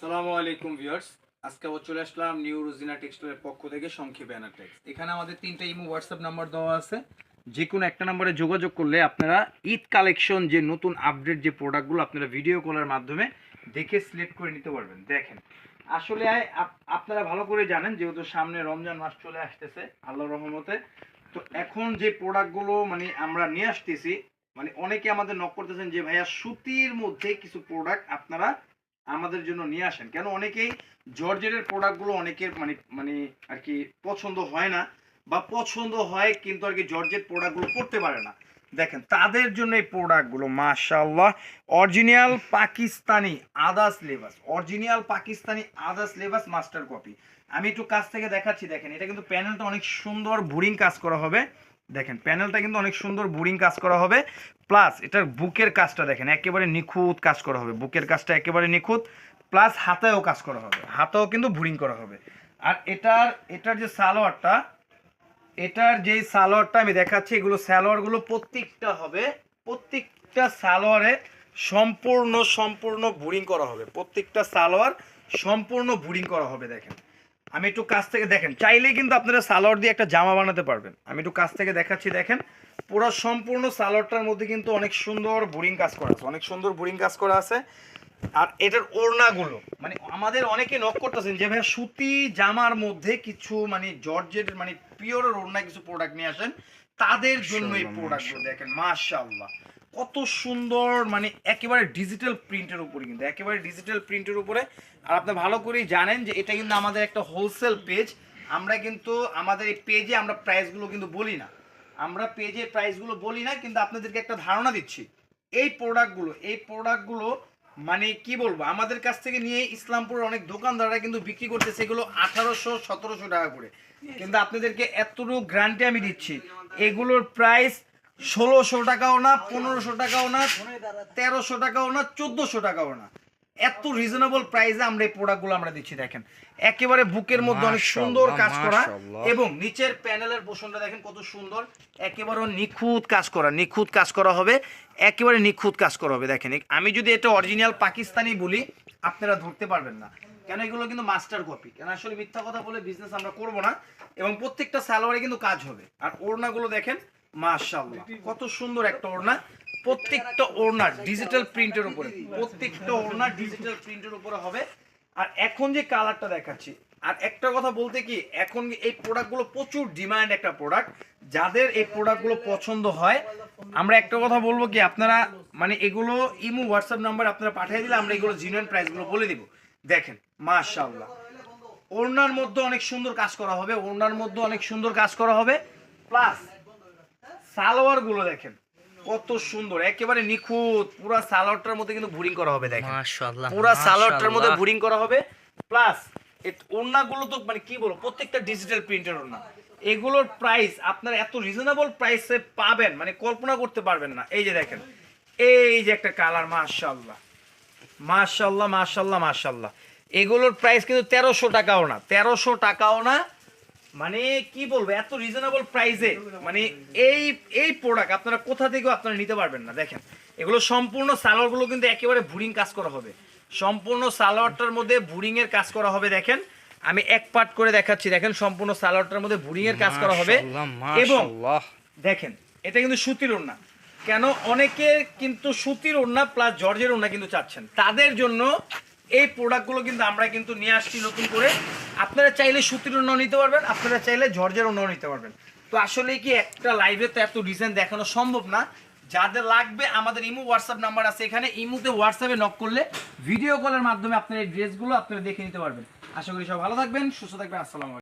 সালামু আলাইকুম ভিউয়ার্স। আজকে আবার চলে আসলাম নিউ রোজিনা টেক্সটাইলের পক্ষ থেকে সংক্ষেপে আনা টেক্স এখানে আমাদের তিনটা ইমো হোয়াটসঅ্যাপ নাম্বার দেওয়া আছে। যে কোনো একটা নাম্বারে যোগাযোগ করলে আপনারা ঈদ কালেকশন যে নতুন আপডেট যে প্রোডাক্টগুলো আপনারা ভিডিও কলের মাধ্যমে দেখে সিলেক্ট করে নিতে পারবেন। দেখেন, আসলে আপ- আপনারা ভালো করে জানেন, যেহেতু সামনে রমজান মাস চলে আসতেছে, আল্লাহর রহমতে। তো এখন যে প্রোডাক্টগুলো মানে আমরা নিয়ে আসতেছি মানে অনেকে আমাদের নক করতেছেন যে, ভাইয়া সুতির মধ্যে কিছু প্রোডাক্ট আপনারা আমাদের জন্য নিয়ে আসেন। কেন অনেকেই জর্জেটের প্রোডাক্টগুলো অনেকের মানে মানে আর কি পছন্দ হয় না বা পছন্দ হয় কিন্তু আর কি জর্জেট প্রোডাক্টগুলো করতে পারে না। দেখেন, তাদের জন্য এই প্রোডাক্টগুলো মাশাআল্লাহ অরিজিনাল পাকিস্তানি আদাস লেবাস অরিজিনাল পাকিস্তানি আদাস লেবাস মাস্টার কপি আমি একটু কাছ থেকে দেখাচ্ছি, দেখেন, এটা কিন্তু প্যানেলটা অনেক সুন্দর বোরিং কাজ করা হবে। দেখেন, প্যানেলটা কিন্তু অনেক সুন্দর বোরিং কাজ করা হবে। প্লাস এটার বুকের কাজটা দেখেন, একেবারে নিখুঁত কাজ করা হবে। বুকের কাজটা একেবারে নিখুঁত, প্লাস হাতেও কাজ করা হবে। হাতেও কিন্তু বোরিং করা হবে। আর এটার এটার যে সালোয়ারটা, এটার যে সালোয়ারটা আমি দেখাচ্ছি, এগুলো সালোয়ারগুলো প্রত্যেকটা হবে, প্রত্যেকটা সালোয়ারে সম্পূর্ণ সম্পূর্ণ বোরিং করা হবে। প্রত্যেকটা সালোয়ার সম্পূর্ণ বোরিং করা হবে, দেখেন। আমি একটু কাছ থেকে দেখেন, চাইলেই কিন্তু আপনারা সালোয়ার দিয়ে একটা জামা বানাতে পারবেন। আমি একটু কাছ থেকে দেখাচ্ছি, দেখেন, পুরো সম্পূর্ণ সালোয়ারটার মধ্যে কিন্তু অনেক সুন্দর বোরিং কাজ করা আছে, অনেক সুন্দর বোরিং কাজ করা আছে। আর এটার ওড়নাগুলো মানে আমাদের অনেকে নক করতেছেন যে ভাই সুতি জামার মধ্যে কিছু মানে জর্জের মানে পিওরের ওড়না কিছু প্রোডাক্ট নিয়ে আসেন তাদের জন্য এই প্রোডাক্টগুলো দেখেন মাশাআল্লাহ। কত সুন্দর মানে একেবারে ডিজিটাল প্রিন্টের উপরে কিন্তু একেবারে ডিজিটাল প্রিন্টের উপরে। আর আপনি ভালো করেই জানেন যে এটা কিন্তু আমাদের একটা হোলসেল পেজ আমরা কিন্তু আমাদের এই পেজে আমরা প্রাইসগুলো কিন্তু বলি না। আমরা পেজের প্রাইসগুলো বলি না কিন্তু আপনাদেরকে একটা ধারণা দিচ্ছি। এই প্রোডাক্টগুলো এই প্রোডাক্টগুলো মানে কি বলব, আমাদের কাছ থেকে নিয়ে ইসলামপুরের অনেক দোকানদাররা কিন্তু বিক্রি করতেছে সেগুলো আঠারোশো, সতেরোশো টাকা করে। কিন্তু আপনাদেরকে এতটুকু গ্রান্টি আমি দিচ্ছি, এগুলোর প্রাইস ষোলোশো টাকাও না, পনেরোশো টাকাও না, তেরোশো টাকাও না, চোদ্দোশো টাকাও না। এত রিজনেবল প্রাইসে আমরা এই প্রোডাক্টগুলো আমরা দিচ্ছি দেখেন। একেবারে বুকের মধ্যে অনেক সুন্দর কাজ করা এবং নিচের প্যানেলের পোষণটা দেখেন কত সুন্দর। একেবারে নিখুঁত কাজ করা নিখুঁত কাজ করা হবে একেবারে নিখুঁত কাজ করা হবে দেখেন। আমি যদি এটা অরিজিনাল পাকিস্তানি বলি আপনারা ধরতে পারবেন না। কেন এগুলো কিন্তু মাস্টার কপি কেন আসলে মিথ্যা কথা বলে বিজনেস আমরা করব না এবং প্রত্যেকটা সালোয়ারে কিন্তু কাজ হবে। আর ওড়নাগুলো দেখেন মাশাআল্লাহ কত সুন্দর একটা ওড়না। প্রত্যেকটা ওড়না ডিজিটাল প্রিন্টের উপরে, প্রত্যেকটা ওড়না ডিজিটাল প্রিন্টের উপরে হবে। আর এখন যে কালারটা দেখাচ্ছি, আর একটা কথা বলতে কি, এখন এই প্রোডাক্টগুলো প্রচুর ডিমান্ড একটা প্রোডাক্ট যাদের এই প্রোডাক্টগুলো পছন্দ হয়, আমরা একটা কথা বলব কি, আপনারা মানে এগুলো ইমো হোয়াটসঅ্যাপ নাম্বার আপনারা পাঠিয়ে দিলে আমরা এগুলো জিনুইন প্রাইসগুলো বলে দিব। দেখেন, মাশাআল্লাহ। ওড়নার মধ্যে অনেক সুন্দর কাজ করা হবে, ওড়নার মধ্যে অনেক সুন্দর কাজ করা হবে। প্লাস সালোয়ারগুলো দেখেন কত সুন্দর একেবারে নিখুঁত পুরা সালোয়ারটার মধ্যে কিন্তু বুরিং করা হবে দেখেন। মাশাআল্লাহ পুরা সালোয়ারটার মধ্যে। করা হবে প্লাস ওড়নাগুলো তো মানে কি বলব প্রত্যেকটা ডিজিটাল প্রিন্টের ওড়না। এগুলোর প্রাইস আপনারা এত রিজনেবল প্রাইসে পাবেন মানে কল্পনা করতে পারবেন না। এই যে দেখেন এই যে একটা কালার মাশাআল্লাহ মাশাআল্লাহ মাশাআল্লাহ মাশাআল্লাহ। এগুলোর প্রাইস কিন্তু তেরোশো টাকাও না তেরোশো টাকাও না মানে কি বলব এত রিজনেবল প্রাইসে মানে এই এই প্রোডাক্ট আপনারা কোথা থেকেও আপনারা নিতে পারবেন না। দেখেন এগুলো সম্পূর্ণ সালোয়ারগুলো কিন্তু একেবারে বুরিং কাজ করা হবে। সম্পূর্ণ সালোয়ারটার মধ্যে বুরিং এর কাজ করা হবে দেখেন। আমি এক পার্ট করে দেখাচ্ছি দেখেন সম্পূর্ণ সালোয়ারটার মধ্যে বুরিং এর কাজ করা হবে। এবং দেখেন এটা কিন্তু সুতির ওড়না। কেন? অনেকে কিন্তু সুতির ওড়না প্লাস জর্জের ওড়না কিন্তু চাচ্ছেন। তাদের জন্য এই প্রোডাক্টগুলো কিন্তু আমরা কিন্তু নিয়ে আসছি নতুন করে। আপনারা চাইলে সুতির অন্য নিতে পারবেন, আপনারা চাইলে জর্জের অন্য নিতে পারবেন। তো আসলে কি একটা লাইভে তো এত ডিজাইন দেখানো সম্ভব না। যাদের লাগবে, আমাদের ইমো হোয়াটসঅ্যাপ নাম্বার আছে এখানে। ইমুতে হোয়াটসঅ্যাপে নক করলে ভিডিও কলের মাধ্যমে আপনার এই ড্রেসগুলো আপনারা দেখে নিতে পারবেন। আশা করি সব ভালো থাকবেন, সুস্থ থাকবেন, আসসালামু